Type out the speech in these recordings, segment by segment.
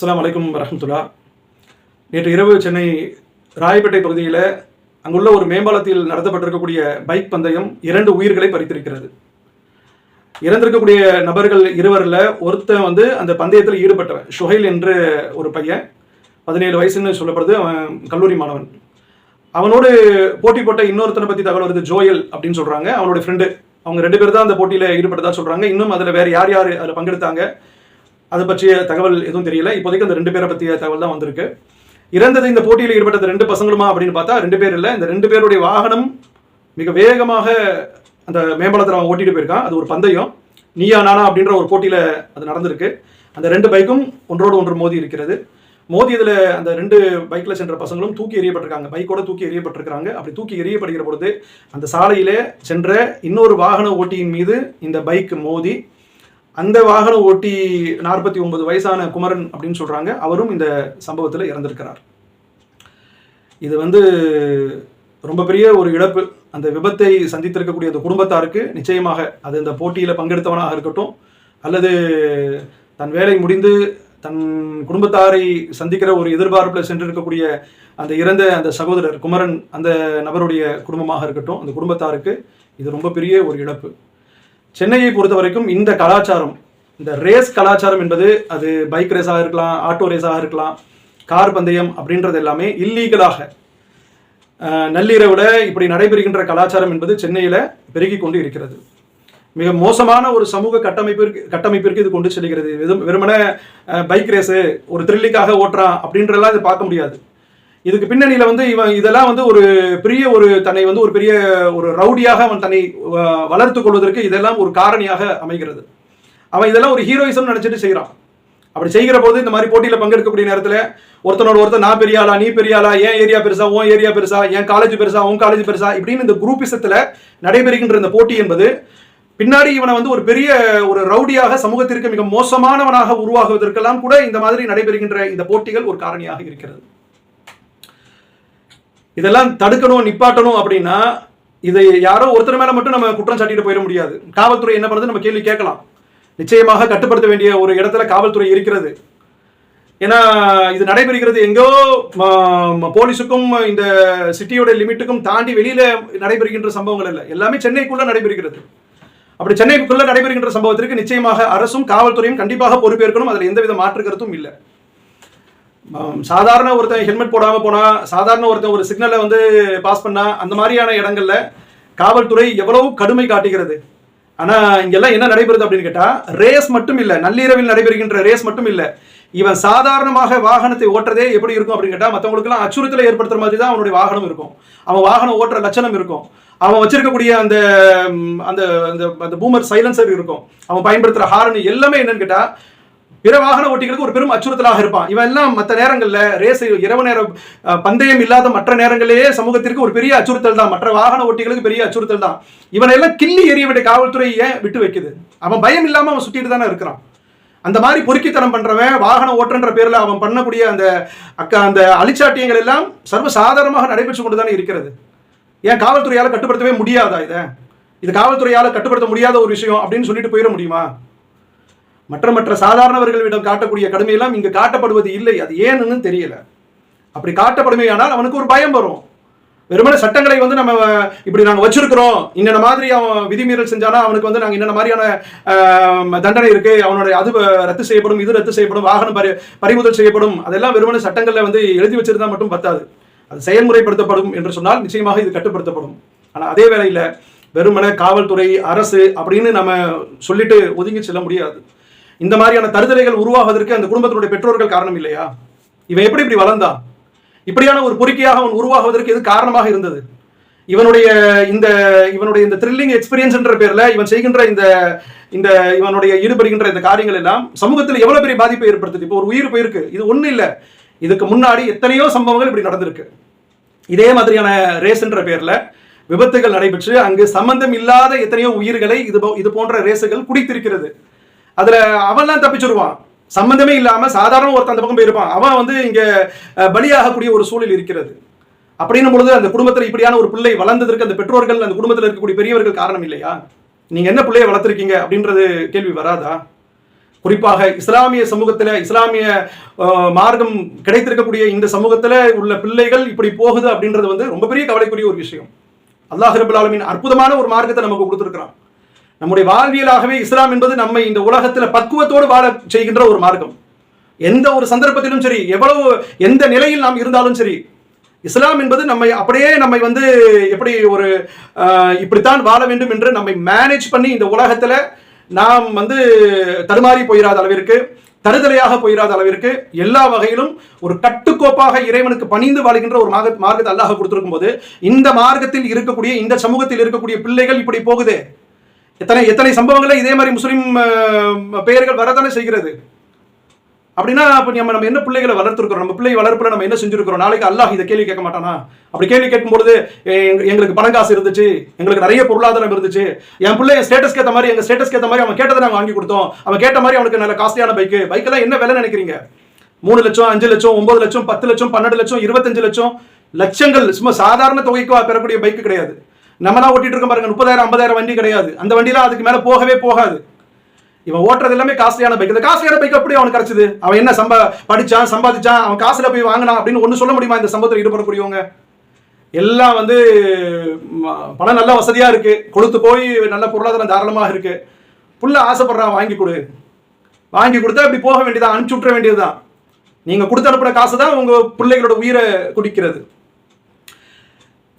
அஸ்லாம் அலைக்கும் வரமத்துல்லா நேற்று இரவு சென்னை ராயப்பேட்டை பகுதியில் அங்குள்ள ஒரு மேம்பாலத்தில் நடத்தப்பட்டிருக்கக்கூடிய பைக் பந்தயம் இரண்டு உயிர்களை பறித்திருக்கிறது. இறந்திருக்கக்கூடிய நபர்கள் இருவரில் ஒருத்தன் வந்து அந்த பந்தயத்தில் ஈடுபட்டவன் ஷுஹைல் என்று ஒரு பையன் பதினேழு வயசுன்னு சொல்லப்படுது அவன் கல்லூரி மாணவன். அவனோடு போட்டி போட்ட இன்னொருத்தனை பற்றி தகவல் வருது ஜோயல் அப்படின்னு சொல்கிறாங்க அவனோட ஃப்ரெண்டு அவங்க ரெண்டு பேர் தான் அந்த போட்டியில் ஈடுபட்டதா சொல்கிறாங்க இன்னும் அதில் வேறு யார் யார் அதில் பங்கெடுத்தாங்க அதை பற்றிய தகவல் எதுவும் தெரியல. இப்போதைக்கு அந்த ரெண்டு பேரை பற்றிய தகவல் தான் வந்திருக்கு. இறந்தது இந்த போட்டியில் ஈடுபட்ட ரெண்டு பசங்களுமா அப்படின்னு பார்த்தா ரெண்டு பேர் இல்லை. இந்த ரெண்டு பேருடைய வாகனம் மிக வேகமாக அந்த மேம்பாலத்தில் அவன் ஓட்டிட்டு போயிருக்கான். அது ஒரு பந்தயம். நீயா நானா அப்படின்ற ஒரு போட்டியில் அது நடந்திருக்கு. அந்த ரெண்டு பைக்கும் ஒன்றோடு ஒன்று மோதி இருக்கிறது. மோதி இதில் அந்த ரெண்டு பைக்கில் சென்ற பசங்களும் தூக்கி எறியப்பட்டிருக்காங்க. பைக்கோட தூக்கி எறியப்பட்டிருக்காங்க அப்படி தூக்கி எறியப்படுகிற பொழுது அந்த சாலையிலே சென்ற இன்னொரு வாகன ஓட்டியின் மீது இந்த பைக் மோதி அந்த வாகன ஓட்டி நாற்பத்தி ஒன்பது வயசான குமரன் அப்படின்னு சொல்கிறாங்க அவரும் இந்த சம்பவத்தில் இறந்திருக்கிறார். இது வந்து ரொம்ப பெரிய ஒரு இழப்பு. அந்த விபத்தை சந்தித்திருக்கக்கூடிய அந்த குடும்பத்தாருக்கு நிச்சயமாக அது இந்த போட்டியில் பங்கெடுத்தவனாக இருக்கட்டும் அல்லது தன் வேலை முடிந்து தன் குடும்பத்தாரை சந்திக்கிற ஒரு எதிர்பார்ப்பில் சென்றிருக்கக்கூடிய அந்த இறந்த அந்த சகோதரர் குமரன் அந்த நபருடைய குடும்பமாக இருக்கட்டும் அந்த குடும்பத்தாருக்கு இது ரொம்ப பெரிய ஒரு இழப்பு. சென்னையை பொறுத்த வரைக்கும் இந்த கலாச்சாரம் இந்த ரேஸ் கலாச்சாரம் என்பது அது பைக் ரேஸாக இருக்கலாம் ஆட்டோ ரேஸாக இருக்கலாம் கார் பந்தயம் அப்படின்றது எல்லாமே இல்லீகலாக நள்ளிரவில் இப்படி நடைபெறுகின்ற கலாச்சாரம் என்பது சென்னையில் பெருகி கொண்டு இருக்கிறது. மிக மோசமான ஒரு சமூக கட்டமைப்பிற்கு கட்டமைப்பிற்கு இது கொண்டு செல்கிறது. வெறும் வெறுமனே பைக் ரேஸு ஒரு த்ரில்லிக்காக ஓட்டுறான் அப்படின்றலாம் இது பார்க்க முடியாது. இதுக்கு பின்னணியில் வந்து இவன் இதெல்லாம் வந்து ஒரு பெரிய ஒரு தன்னை வந்து ஒரு பெரிய ஒரு ரவுடியாக அவன் தன்னை வளர்த்து வளர்த்துக் கொள்வதற்கு இதெல்லாம் ஒரு காரணியாக அமைகிறது. அவன் இதெல்லாம் ஒரு ஹீரோயிசம் நினைச்சிட்டு செய்கிறான் அப்படி செய்கிற போது இந்த மாதிரி போட்டியில் பங்கெடுக்கக்கூடிய நேரத்தில் ஒருத்தனோட ஒருத்தர் நான் பெரிய ஆளா நீ பெரிய ஆளா ஏன் ஏரியா பெருசா உன் ஏரியா பெருசா என் காலேஜ் பெருசா உன் காலேஜ் பெருசா இப்படின்னு இந்த குரூப்பிசத்தில் நடைபெறுகின்ற இந்த போட்டி என்பது பின்னாடி இவனை வந்து ஒரு பெரிய ஒரு ரவுடியாக சமூகத்திற்கு மிக மோசமானவனாக உருவாகுவதற்கெல்லாம் கூட இந்த மாதிரி நடைபெறுகின்ற இந்த போட்டிகள் ஒரு காரணியாக இருக்கிறது. இதெல்லாம் தடுக்கணும் நிப்பாட்டணும் அப்படின்னா இதை யாரோ ஒருத்தர் மேலே மட்டும் நம்ம குற்றம் சாட்டிட்டு போயிட முடியாது. காவல்துறை என்ன பண்ணுறது நம்ம கேள்வி கேட்கலாம். நிச்சயமாக கட்டுப்படுத்த வேண்டிய ஒரு இடத்துல காவல்துறை இருக்கிறது. ஏன்னா இது நடைபெறுகிறது எங்கோ போலீஸுக்கும் இந்த சிட்டியோட லிமிட்டுக்கும் தாண்டி வெளியில நடைபெறுகின்ற சம்பவங்கள் இல்லை. எல்லாமே சென்னைக்குள்ள நடைபெறுகிறது. அப்படி சென்னைக்குள்ள நடைபெறுகின்ற சம்பவத்திற்கு நிச்சயமாக அரசும் காவல்துறையும் கண்டிப்பாக பொறுப்பேற்கணும். அதில் எந்தவித மாற்று கருத்தும் இல்லை. சாதாரண ஒருத்தன் ஹெல்மெட் போடாம போனா சாதாரண ஒருத்தன் ஒரு சிக்னலை வந்து பாஸ் பண்ணா அந்த மாதிரியான இடங்கள்ல காவல்துறை எவ்வளவு கடுமை காட்டுகிறது? ஆனா இங்கெல்லாம் என்ன நடைபெறுது அப்படின்னு கேட்டா ரேஸ் மட்டும் இல்ல நள்ளிரவில் நடைபெறுகின்ற ரேஸ் மட்டும் இல்ல. இவன் சாதாரணமாக வாகனத்தை ஓட்டுறதே எப்படி இருக்கும் அப்படின்னு கேட்டா மற்றவங்களுக்குலாம் அச்சுறுத்தலை ஏற்படுத்துற மாதிரி தான் அவனுடைய வாகனம் இருக்கும். அவன் வாகனம் ஓட்டுற லட்சணம் இருக்கும். அவன் வச்சிருக்கக்கூடிய அந்த அந்த அந்த அந்த பூமர் சைலன்சர் இருக்கும். அவன் பயன்படுத்துற ஹாரன் எல்லாமே என்னன்னு கேட்டா பிற வாகன ஓட்டிகளுக்கு ஒரு பெரும் அச்சுறுத்தலாக இருப்பான். இவன் எல்லாம் மற்ற நேரங்களில் ரேஸ் இரவு நேரம் பந்தயம் இல்லாத மற்ற நேரங்களிலேயே சமூகத்திற்கு ஒரு பெரிய அச்சுறுத்தல் தான். மற்ற வாகன ஓட்டிகளுக்கு பெரிய அச்சுறுத்தல் தான். இவனை எல்லாம் கிள்ளி எறிய வேண்டிய காவல்துறை ஏன் விட்டு வைக்குது? அவன் பயம் இல்லாமல் அவன் சுத்திட்டு தானே இருக்கிறான். அந்த மாதிரி பொறுக்கித்தனம் பண்ணுறவன் வாகன ஓட்டுன்ற பேரில் அவன் பண்ணக்கூடிய அந்த அக்க அந்த அழிச்சாட்டியங்கள் எல்லாம் சர்வ சாதாரணமாக நடைபெற்று கொண்டு தானே இருக்கிறது. ஏன் காவல்துறையால் கட்டுப்படுத்தவே முடியாதா இதை? இது காவல்துறையால் கட்டுப்படுத்த முடியாத ஒரு விஷயம் அப்படின்னு சொல்லிட்டு போயிட முடியுமா? மற்ற மற்ற சாதாரணவர்களிடம் காட்டக்கூடிய கடுமையெல்லாம் இங்கு காட்டப்படுவது இல்லை. அது ஏன்னு தெரியல. அப்படி காட்டப்படுமையானால் அவனுக்கு ஒரு பயம் வரும். வெறுமனே சட்டங்களை வந்து நம்ம இப்படி நாங்கள் வச்சிருக்கிறோம். இன்னென்ன மாதிரி அவன் விதிமீறல் செஞ்சானா அவனுக்கு வந்து நாங்கள் என்னென்ன மாதிரியான தண்டனை இருக்கு அவனுடைய அது ரத்து செய்யப்படும் இது ரத்து செய்யப்படும் வாகனம் பறி பறிமுதல் செய்யப்படும் அதெல்லாம் வெறுமனே சட்டங்களில் வந்து எழுதி வச்சிருந்தா மட்டும் பத்தாது. அது செயல்முறைப்படுத்தப்படும் என்று சொன்னால் நிச்சயமாக இது கட்டுப்படுத்தப்படும். ஆனால் அதே வேளையில் வெறுமன காவல்துறை அரசு அப்படின்னு நம்ம சொல்லிட்டு ஒதுங்கி செல்ல முடியாது. இந்த மாதிரியான தருதலைகள் உருவாவதற்கு அந்த குடும்பத்தினுடைய பெற்றோர்கள் காரணம் இல்லையா? இவன் எப்படி இப்படி வளர்ந்தான் இப்படியான ஒரு பொறுக்கியாக அவன் உருவாகுவதற்கு எது காரணமாக இருந்தது? இவனுடைய இந்த இவனுடைய இந்த த்ரில்லிங் எக்ஸ்பீரியன்ஸ்ன்ற பேரில் பேர்ல இவன் செய்கின்ற இந்த இந்த இவனுடைய ஈடுபடுகின்ற இந்த காரியங்கள் எல்லாம் சமூகத்தில் எவ்வளவு பெரிய பாதிப்பை ஏற்படுத்துது? இப்போ ஒரு உயிர் போயிருக்கு. இது ஒன்றும் இல்லை. இதுக்கு முன்னாடி எத்தனையோ சம்பவங்கள் இப்படி நடந்திருக்கு. இதே மாதிரியான ரேஸ்ன்ற பேர்ல விபத்துகள் நடைபெற்று அங்கு சம்பந்தம் இல்லாத எத்தனையோ உயிர்களை இது போ- இது போன்ற ரேசுகள் குடித்திருக்கிறது. அதுல அவன்லாம் தப்பிச்சிருவான் சம்பந்தமே இல்லாம சாதாரண ஒருத்தன் அந்த பக்கம் போயிருப்பான் அவன் வந்து இங்க பலியாகக்கூடிய ஒரு சூழல் இருக்கிறது. அப்படின்னும் பொழுது அந்த குடும்பத்தில் இப்படியான ஒரு பிள்ளை வளர்ந்ததற்கு அந்த பெற்றோர்கள் அந்த குடும்பத்தில் இருக்கக்கூடிய பெரியவர்கள் காரணம் இல்லையா? நீங்க என்ன பிள்ளையை வளர்த்துருக்கீங்க அப்படின்றது கேள்வி வராதா? குறிப்பாக இஸ்லாமிய சமூகத்தில் இஸ்லாமிய மார்க்கம் கிடைத்திருக்கக்கூடிய இந்த சமூகத்தில் உள்ள பிள்ளைகள் இப்படி போகுது அப்படின்றது வந்து ரொம்ப பெரிய கவலைக்குரிய ஒரு விஷயம். அல்லாஹ் ரபுல் ஆலமின் அற்புதமான ஒரு மார்க்கத்தை நமக்கு கொடுத்துருக்குறான். நம்முடைய வாழ்வியலாகவே இஸ்லாம் என்பது நம்மை இந்த உலகத்தில் பக்குவத்தோடு வாழ செய்கின்ற ஒரு மார்க்கம். எந்த ஒரு சந்தர்ப்பத்திலும் சரி எவ்வளவு எந்த நிலையில் நாம் இருந்தாலும் சரி இஸ்லாம் என்பது நம்மை அப்படியே நம்மை வந்து எப்படி ஒரு இப்படித்தான் வாழ வேண்டும் என்று நம்மை மேனேஜ் பண்ணி இந்த உலகத்தில் நாம் வந்து தடுமாறி போயிடாத அளவிற்கு தருதலையாக போயிடாத அளவிற்கு எல்லா வகையிலும் ஒரு கட்டுக்கோப்பாக இறைவனுக்கு பணிந்து வாழ்கின்ற ஒரு மார்க்க மார்க்கத்தை அல்லாஹ் கொடுத்துருக்கும் போது இந்த மார்க்கத்தில் இருக்கக்கூடிய இந்த சமூகத்தில் இருக்கக்கூடிய பிள்ளைகள் இப்படி போகுதே. எத்தனை எத்தனை சம்பவங்களை இதே மாதிரி முஸ்லீம் பெயர்கள் வரதானே செய்கிறது? அப்படின்னா அப்போ நம்ம நம்ம என்ன பிள்ளைகளை வளர்த்துருக்கிறோம்? நம்ம பிள்ளை வளர்ப்பில் நம்ம என்ன செஞ்சுருக்கிறோம்? நாளைக்கு அல்லாஹ் இதை கேள்வி கேட்க மாட்டானா? அப்படி கேள்வி கேட்கும்பொழுது எங்களுக்கு பணம் காசு இருந்துச்சு எங்களுக்கு நிறைய பொருளாதாரம் இருந்துச்சு என் பிள்ளை என் ஸ்டேட்டஸ்க்கு ஏற்ற மாதிரி எங்கள் ஸ்டேட்டஸ்க்கு ஏற்ற மாதிரி அவன் கேட்டதை நாங்கள் வாங்கி கொடுத்தோம். அவன் கேட்ட மாதிரி அவனுக்கு நல்ல காஸ்ட்லியான பைக்கு பைக்கெல்லாம் என்ன விலை நினைக்கிறீங்க? மூணு லட்சம் அஞ்சு லட்சம் ஒன்பது லட்சம் பத்து லட்சம் பன்னெண்டு லட்சம் இருபத்தஞ்சு லட்சம் லட்சங்கள். சும்மா சாதாரண தொகைக்கு பெறக்கூடிய பைக்கு கிடையாது. நம்ம தான் ஓட்டிட்டு இருக்கோம் பாருங்க முப்பதாயிரம் ஐம்பதாயிரம் வண்டி கிடையாது. அந்த வண்டிலாம் அதுக்கு மேலே போகவே போகாது. இவன் ஓட்டுறது எல்லாமே காஸ்ட்லியான பைக் இந்த காஸ்ட்லியான பைக் எப்படி அவனுக்கு கிடைச்சது? அவன் என்ன சம்பா படிச்சான் சம்பாதிச்சான் அவன் காசுல போய் வாங்கினான் அப்படின்னு ஒன்று சொல்ல முடியுமா இந்த சம்பவத்தில் ஈடுபடக்கூடியவங்க? எல்லாம் வந்து பணம் நல்ல வசதியாக இருக்கு. கொடுத்து போய் நல்ல பொருளாதாரம் தாராளமாக இருக்கு. புள்ள ஆசைப்படுறான் வாங்கி கொடு. வாங்கி கொடுத்தா இப்படி போக வேண்டியதான் அனுப்பிச்சு விட்டுற வேண்டியதுதான். நீங்கள் கொடுத்து அனுப்புகிற காசு தான் உங்கள் பிள்ளைகளோட உயிரை குடிக்கிறது.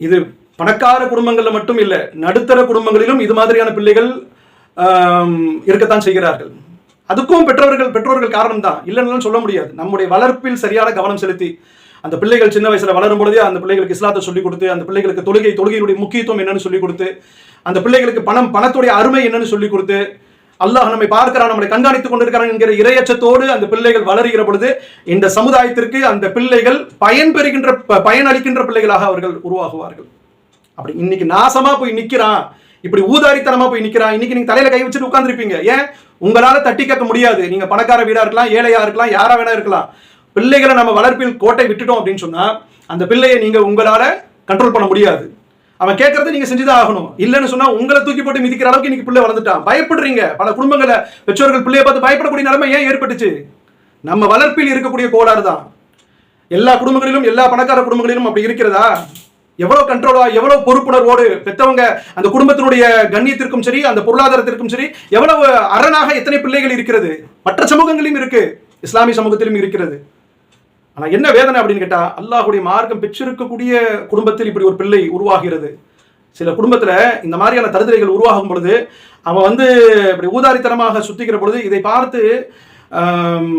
இது பணக்கார குடும்பங்களில் மட்டும் இல்லை நடுத்தர குடும்பங்களிலும் இது மாதிரியான பிள்ளைகள் இருக்கத்தான் செய்கிறார்கள். அதுக்கும் பெற்றோர்கள் பெற்றோர்கள் காரணம் தான் இல்லைன்னு சொல்ல முடியாது. நம்முடைய வளர்ப்பில் சரியான கவனம் செலுத்தி அந்த பிள்ளைகள் சின்ன வயசுல வளரும் பொழுதே அந்த பிள்ளைகளுக்கு இஸ்லாத்தை சொல்லிக் கொடுத்து அந்த பிள்ளைகளுக்கு தொழுகை தொழுகையுடைய முக்கியத்துவம் என்னன்னு சொல்லிக் கொடுத்து அந்த பிள்ளைகளுக்கு பணம் பணத்துடைய அருமை என்னன்னு சொல்லிக் கொடுத்து அல்லாஹ் நம்மை பார்க்கிறான் நம்மளை கண்காணித்துக் கொண்டிருக்கிறான் என்கிற இரையச்சத்தோடு அந்த பிள்ளைகள் வளருகிற பொழுது இந்த சமுதாயத்திற்கு அந்த பிள்ளைகள் பயன் பெறுகின்ற ப- பயனளிக்கின்ற பிள்ளைகளாக அவர்கள் உருவாகுவார்கள். அப்படி இன்னைக்கு நாசமா போய் நிக்கிறான். இப்படி ஊதாரித்தனமா போய் நிக்கிறான். இன்னைக்கு நீங்க தலையில கை வச்சுட்டு உட்காந்துருப்பீங்க ஏன்? உங்களால தட்டி கேட்க முடியாது. நீங்க பணக்கார வீடா இருக்கலாம் ஏழையா இருக்கலாம் யாரா வேணா இருக்கலாம். பிள்ளைகளை நம்ம வளர்ப்பில் கோட்டை விட்டுட்டோம் அப்படின்னு சொன்னா அந்த பிள்ளையை நீங்க உங்களால கண்ட்ரோல் பண்ண முடியாது. அவன் கேட்கறத நீங்க செஞ்சுதான் ஆகணும். இல்லைன்னு சொன்னா உங்களை தூக்கி போட்டு மிதிக்கிற அளவுக்கு இன்னைக்கு பிள்ளை வளர்ந்துட்டான். பயப்படுறீங்க. பல குடும்பங்களை பெற்றோர்கள் பிள்ளையை பார்த்து பயப்படக்கூடிய நிலைமை ஏன் ஏற்பட்டுச்சு? நம்ம வளர்ப்பில் இருக்கக்கூடிய கோளாறு தான் எல்லா குடும்பங்களிலும் எல்லா பணக்கார குடும்பங்களிலும் அப்படி இருக்கிறதா? எவ்வளவு கண்ட்ரோலா எவ்வளவு பொறுப்புணர்வோடு பெற்றவங்க அந்த குடும்பத்தினுடைய கண்ணியத்திற்கும் சரி அந்த பொருளாதாரத்திற்கும் சரி எவ்வளவு அரணாக எத்தனை பிள்ளைகள் இருக்கிறது? மற்ற சமூகங்களிலும் இருக்கு இஸ்லாமிய சமூகத்திலும் இருக்கிறது. ஆனா என்ன வேதனை அப்படின்னு கேட்டா அல்லாஹுடைய மார்க்கம் பெற்றிருக்கக்கூடிய குடும்பத்தில் இப்படி ஒரு பிள்ளை உருவாகிறது. சில குடும்பத்தில் இந்த மாதிரியான தருதலைகள் உருவாகும் பொழுது அவன் வந்து இப்படி ஊதாரித்தனமாக சுத்திக்கிற பொழுது இதை பார்த்து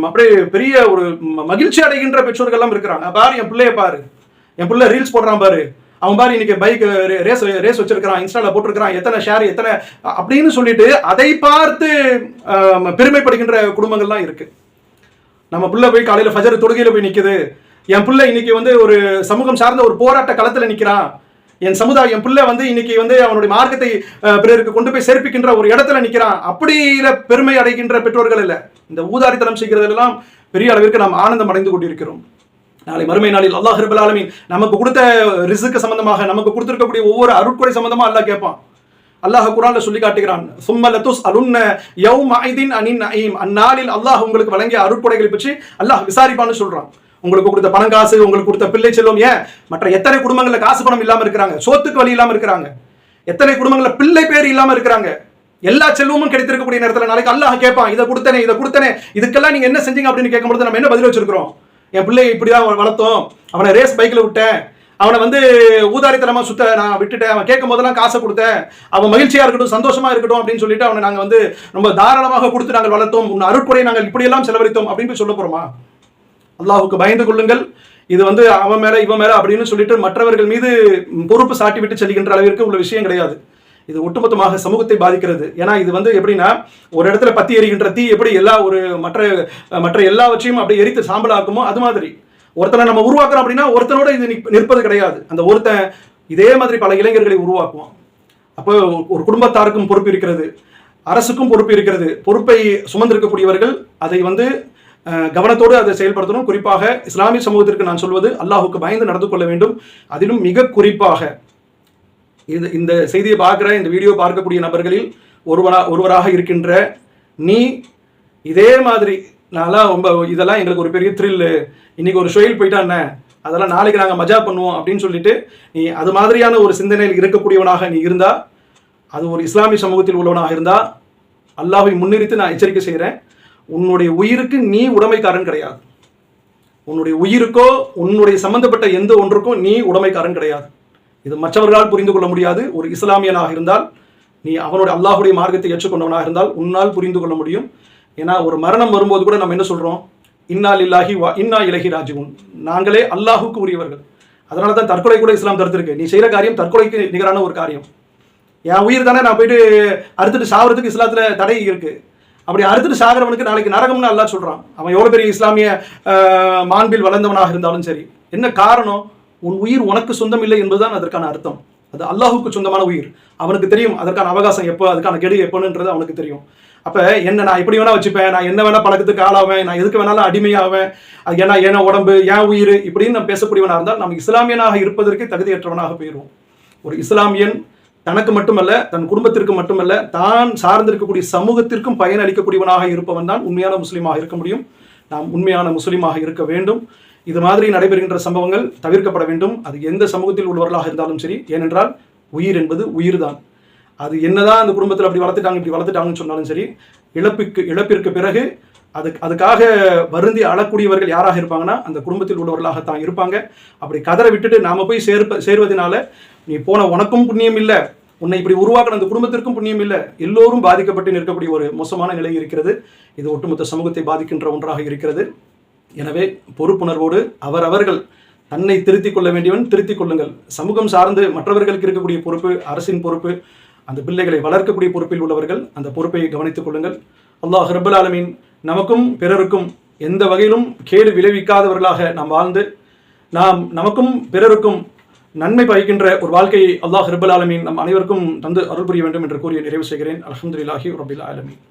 அப்படியே பெரிய ஒரு ம- மகிழ்ச்சி அடைகின்ற பெற்றோர்கள்லாம் இருக்கிறாங்க. பாரு என் பிள்ளைய பாரு. என் பிள்ளை ரீல்ஸ் போடுறான் பாரு. அவன் பாரு இன்னைக்கு பைக் ரேஸ் ரேஸ் வச்சிருக்கிறான் இன்ஸ்டால போட்டிருக்கிறான் எத்தனை ஷேர் எத்தனை அப்படின்னு சொல்லிட்டு அதை பார்த்து பெருமைப்படுகின்ற குடும்பங்கள்லாம் இருக்கு. நம்ம பிள்ளை போய் காலையில் ஃபஜர் தொடுகையில் போய் நிற்குது என் பிள்ளை இன்னைக்கு வந்து ஒரு சமூகம் சார்ந்த ஒரு போராட்ட களத்தில் நிற்கிறான் என் சமுதாயம் என் பிள்ளை வந்து இன்னைக்கு வந்து அவனுடைய மார்க்கத்தை பிறருக்கு கொண்டு போய் சேர்ப்பிக்கின்ற ஒரு இடத்துல நிற்கிறான் அப்படியில பெருமை அடைகின்ற பெற்றோர்கள் இல்லை. இந்த ஊதாரித்தனம் செய்கிறதெல்லாம் பெரிய அளவிற்கு நாம் ஆனந்தம் அடைந்து கொண்டிருக்கிறோம். நாளை மறுமை நாளில் அல்லாஹ் ரபுல் ஆலமீன் நமக்கு கொடுத்த ரிசுக்கு சம்பந்தமாக நமக்கு கொடுத்திருக்கக்கூடிய ஒவ்வொரு அருட்கொடை சம்பந்தமாக அல்லாஹ் கேட்பான். அல்லாஹ் குரான்ல சொல்லி காட்டுகிறான் சும்ம லத்துஸ் அலுன்ன யௌம் ஐதின் அனின் நயீம். அந்நாளில் அல்லாஹ் உங்களுக்கு வழங்கிய அருட்கொடைகளை பற்றி அல்லாஹ் விசாரிப்பான்னு சொல்றான். உங்களுக்கு கொடுத்த பணம் காசு உங்களுக்கு கொடுத்த பிள்ளை செல்வம் ஏன்? மற்ற எத்தனை குடும்பங்களில் காசு பணம் இல்லாம இருக்கிறாங்க? சோத்துக்கு வழி இல்லாமல் இருக்கிறாங்க. எத்தனை குடும்பங்களில் பிள்ளை பேர் இல்லாம இருக்கிறாங்க? எல்லா செல்வமும் கிடைத்திருக்கக்கூடிய நேரத்துல நாளைக்கு அல்லாஹ் கேட்பான் இதை கொடுத்தனே இதை கொடுத்தனே இதுக்கெல்லாம் நீங்க என்ன செஞ்சீங்க? அப்படின்னு கேட்கும்போது நம்ம என்ன பதில் வச்சிருக்கிறோம்? என் பிள்ளையை அவன் வளர்த்தோம். அவனை ரேஸ் பைக்கில் விட்டேன். அவனை வந்து ஊதாரித்தனமாக சுத்த நான் விட்டுட்டேன். அவன் கேட்கும் போதெல்லாம் காசை கொடுத்தேன். அவன் மகிழ்ச்சியாக இருக்கட்டும் சந்தோஷமாக இருக்கட்டும் அப்படின்னு சொல்லிட்டு அவனை நாங்கள் வந்து ரொம்ப தாராளமாக கொடுத்து நாங்கள் வளர்த்தோம். உன் அருட்குறையை நாங்கள் இப்படியெல்லாம் செலவழித்தோம் அப்படின்னு சொல்ல போகிறோமா அல்லாஹுக்கு பயந்து கொள்ளுங்கள். இது வந்து அவன் மேலே இவன் மேலே அப்படின்னு சொல்லிட்டு மற்றவர்கள் மீது பொறுப்பு சாட்டி விட்டு செல்கின்ற அளவிற்கு உள்ள விஷயம் கிடையாது. இது ஒட்டுமொத்தமாக சமூகத்தை பாதிக்கிறது. ஏன்னா இது வந்து எப்படின்னா ஒரு இடத்துல பத்தி எரிகின்ற தீ எப்படி எல்லா ஒரு மற்ற மற்ற எல்லாவற்றையும் அப்படியே எரித்து சாம்பலாக்குமோ அது மாதிரி. ஒருத்தனை நம்ம உருவாக்குறோம் அப்படின்னா ஒருத்தனோட இது நிற்பது கிடையாது. அந்த ஒருத்தன் இதே மாதிரி பல இளைஞர்களை உருவாக்குவான். அப்போ ஒரு குடும்பத்தாருக்கும் பொறுப்பு இருக்கிறது. அரசுக்கும் பொறுப்பு இருக்கிறது. பொறுப்பை சுமந்திருக்கக்கூடியவர்கள் அதை வந்து கவனத்தோடு அதை செயல்படுத்தணும். குறிப்பாக இஸ்லாமிய சமூகத்திற்கு நான் சொல்வது அல்லாஹுக்கு பயந்து நடந்து கொள்ள வேண்டும். அதிலும் மிக குறிப்பாக இது இந்த செய்தியை பார்க்குற இந்த வீடியோ பார்க்கக்கூடிய நபர்களில் ஒருவரா ஒருவராக இருக்கின்ற நீ இதே மாதிரி நான்லாம் ரொம்ப இதெல்லாம் எங்களுக்கு ஒரு பெரிய த்ரில்லு இன்னைக்கு ஒரு ஷோயில் போயிட்டானே அதெல்லாம் நாளைக்கு நாங்கள் மஜா பண்ணுவோம் அப்படின்னு சொல்லிட்டு நீ அது மாதிரியான ஒரு சிந்தனையில் இருக்கக்கூடியவனாக நீ இருந்தால் அது ஒரு இஸ்லாமிய சமூகத்தில் உள்ளவனாக இருந்தால் அல்லாஹை முன்னிறுத்தி நான் எச்சரிக்கை செய்கிறேன் உன்னுடைய உயிருக்கு நீ உடைமைக்காரன் கிடையாது. உன்னுடைய உயிருக்கோ உன்னுடைய சம்மந்தப்பட்ட எந்த ஒன்றுக்கும் நீ உடைமைக்காரன் கிடையாது. இது மற்றவர்களால் புரிந்து கொள்ள முடியாது. ஒரு இஸ்லாமியனாக இருந்தால் நீ அவனுடைய அல்லாஹுடைய மார்க்கத்தை ஏற்றுக்கொண்டவனாக இருந்தால் உன்னால் புரிந்து கொள்ள முடியும். ஏன்னா ஒரு மரணம் வரும்போது கூட நம்ம என்ன சொல்கிறோம் இன்னால் இல்லாஹி வா இன்னா இலகி ராஜுகுன் நாங்களே அல்லாஹுக்கு உரியவர்கள். அதனால தான் தற்கொலை கூட இஸ்லாம் தடுத்திருக்கு. நீ செய்கிற காரியம் தற்கொலைக்கு நிகரான ஒரு காரியம். என் உயிர் தானே நான் போயிட்டு அறுத்துட்டு சாவறதுக்கு இஸ்லாத்தில் தடை இருக்குது அப்படி அறுத்துட்டு சாகிறவனுக்கு நாளைக்கு நரகம்னு அல்லாஹ் சொல்கிறான் அவன் எவ்வளோ பெரிய இஸ்லாமிய மாண்பில் வளர்ந்தவனாக இருந்தாலும் சரி. என்ன காரணம்? உன் உயிர் உனக்கு சொந்தம் இல்லை என்பதுதான் அதற்கான அர்த்தம். அது அல்லாஹுக்கு சொந்தமான உயிர். அவனுக்கு தெரியும் அதற்கான அவகாசம் எப்போ அதுக்கான கெடு எப்போன்றது அவனுக்கு தெரியும். அப்போ என்ன நான் எப்படி வேணால் வச்சுப்பேன் நான் என்ன வேணால் பழக்கத்துக்கு ஆளாவேன் நான் எதுக்கு வேணாலும் அடிமையாவேன் அது ஏன்னா ஏன்னா உடம்பு ஏன் உயிர் இப்படின்னு நான் பேசக்கூடியவனாக இருந்தால் நம்ம இஸ்லாமியனாக இருப்பதற்கு தகுதியற்றவனாக போயிடுவோம். ஒரு இஸ்லாமியன் தனக்கு மட்டுமல்ல தன் குடும்பத்திற்கு மட்டுமல்ல தான் சார்ந்திருக்கக்கூடிய சமூகத்திற்கும் பயன் அளிக்கக்கூடியவனாக இருப்பவன் தான் உண்மையான முஸ்லீமாக இருக்க முடியும். நாம் உண்மையான முஸ்லீமாக இருக்க வேண்டும். இது மாதிரி நடைபெறுகின்ற சம்பவங்கள் தவிர்க்கப்பட வேண்டும். அது எந்த சமூகத்தில் உள்ளவர்களாக இருந்தாலும் சரி. ஏனென்றால் உயிர் என்பது உயிர் தான் அது என்னதான் அந்த குடும்பத்தில் அப்படி வளர்த்துட்டாங்க இப்படி வளர்த்துட்டாங்கன்னு சொன்னாலும் சரி இழப்புக்கு இழப்பிற்கு பிறகு அதுக்கு அதுக்காக வருந்தி அழக்கூடியவர்கள் யாராக இருப்பாங்கன்னா அந்த குடும்பத்தில் உள்ளவர்களாகத்தான் இருப்பாங்க. அப்படி கதற விட்டுட்டு நாம போய் சேர்ப்ப சேர்வதனால நீ போன உனக்கும் புண்ணியம் இல்லை உன்னை இப்படி உருவாக்கின அந்த குடும்பத்திற்கும் புண்ணியம் இல்லை எல்லோரும் பாதிக்கப்பட்டு நிற்கக்கூடிய ஒரு மோசமான நிலை இருக்கிறது. இது ஒட்டுமொத்த சமூகத்தை பாதிக்கின்ற ஒன்றாக இருக்கிறது. எனவே பொறுப்புணர்வோடு அவரவர்கள் தன்னை திருத்திக் கொள்ள வேண்டியவன் திருத்திக் கொள்ளுங்கள். சமூகம் சார்ந்து மற்றவர்களுக்கு இருக்கக்கூடிய பொறுப்பு அரசின் பொறுப்பு அந்த பிள்ளைகளை வளர்க்கக்கூடிய பொறுப்பில் உள்ளவர்கள் அந்த பொறுப்பை கவனித்துக் கொள்ளுங்கள். அல்லாஹ் ஹர்பல் ஆலமீன் நமக்கும் பிறருக்கும் எந்த வகையிலும் கேடு விளைவிக்காதவர்களாக நாம் வாழ்ந்து நாம் நமக்கும் பிறருக்கும் நன்மை பயக்கின்ற ஒரு வாழ்க்கையை அல்லாஹ் ஹர்பல் ஆலமீன் நம் அனைவருக்கும் தந்து அருள் புரிய வேண்டும் என்று கூறி நிறைவு செய்கிறேன். அலமதுல்லாஹி ரபில் ஆலமீன்.